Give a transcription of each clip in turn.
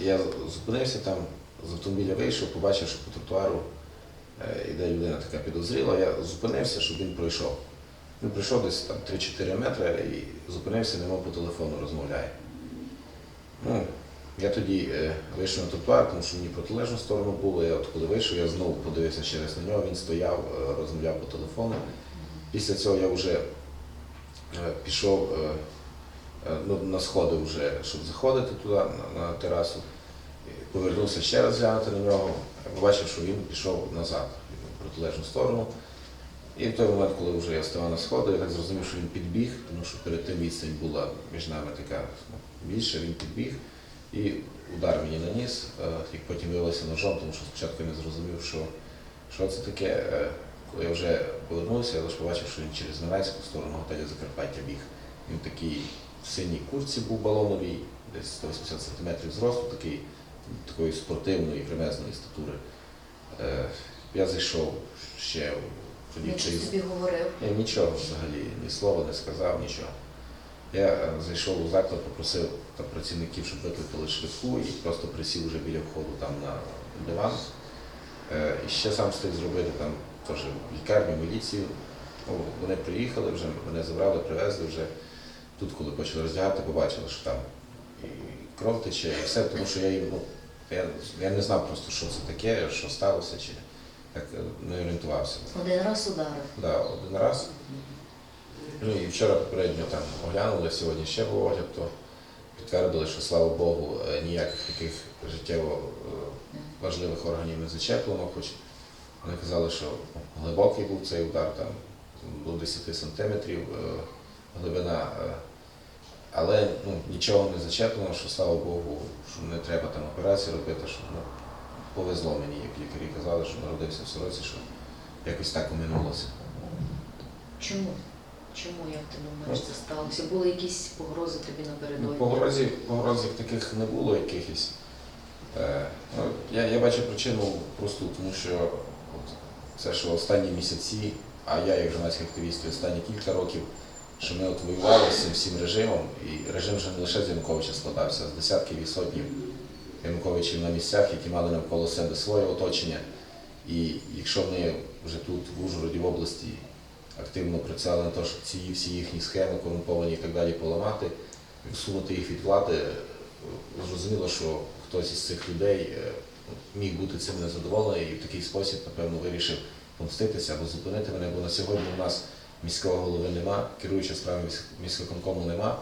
я зупинився там, з автомобіля вийшов, побачив, що по тротуару е, йде людина така підозріла. Я зупинився, щоб він пройшов. Він прийшов десь там 3-4 метри і зупинився, немов по телефону розмовляє. Ну, я тоді е, вийшов на тротуар, тому що мені протилежну сторону було. Я от коли вийшов, я знову подивився ще раз на нього, він стояв, е, розмовляв по телефону. Після цього я вже е, пішов е, е, ну, на сходи, вже, щоб заходити туди, на, на терасу. Повернувся ще раз глянути на нього, побачив, що він пішов назад, в протилежну сторону. І в той момент, коли вже я ставав на сходи, я так зрозумів, що він підбіг, тому що перед тим відстань була між нами така ну, більша, він підбіг і удар мені наніс, е, як потім виявилося ножом, тому що спочатку я не зрозумів, що, що це таке. Е, Коли я вже повернувся, я лише побачив, що він через Невецьку сторону готелю Закарпаття біг. Він такий в синій куртці був балоновій, десь 180 см зросту, такий, такої спортивної, кремезної статури. Е, Я зайшов ще тоді через- щось тобі говорив. я нічого взагалі, ні слова не сказав, нічого. Я е, зайшов у заклад, попросив там, працівників, щоб викликали швидку і просто присів вже біля входу там на диван. Е, І ще сам встиг зробити там теж лікарню, міліцію. Ну, вони приїхали, вже мене забрали, привезли вже. Тут, коли почали роздягати, побачили, що там і кров тече, і все, тому що я їм, ну, я, я не знав просто, що це таке, що сталося, чи так е, не орієнтувався. Один раз ударив. Да, один раз. Ну і вчора попередньо там оглянули, сьогодні ще був огляд, то підтвердили, що слава Богу, е, ніяких таких життєво е, важливих органів не зачеплено, хоч вони казали, що глибокий був цей удар, там до 10 сантиметрів глибина. Але ну, нічого не зачеплено, що слава Богу, що не треба там операції робити, що ну, повезло мені, як лікарі казали, що народився в сороці, що якось так оминулося. Чому? Чому, як ти думаєш, це сталося? Були якісь погрози тобі Ну, напередодні? Погрозів, погрозів таких не було якихось. Е, ну, я, я бачу причину просту, тому що от, це що останні місяці, а я як громадський активіст останні кілька років, що ми от воювали з цим всім режимом, і режим вже не лише з Януковича складався, з десятків і сотнів Януковичів на місцях, які мали навколо себе своє оточення. І якщо вони вже тут, в Ужгороді, в області, активно працювали на те, щоб ці всі їхні схеми корумповані і так далі поламати, усунути їх від влади, зрозуміло, що хтось із цих людей е, міг бути цим незадоволений і в такий спосіб, напевно, вирішив помститися або зупинити мене, бо на сьогодні у нас міського голови нема, керуюча міськ- міськвиконкому нема.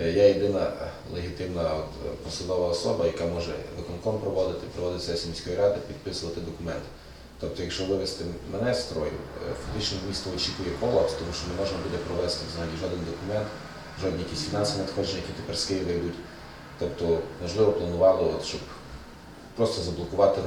Е, Я єдина легітимна от, е, посадова особа, яка може виконком проводити, проводити сесію міської ради, підписувати документи. Тобто, якщо вивести мене з строю, е, фактично місто очікує колапс, тому що не можна буде провести взагалі жоден документ, жодні якісь фінансові надходження, які тепер з Києва йдуть. Тобто, можливо, планували, от, щоб просто заблокувати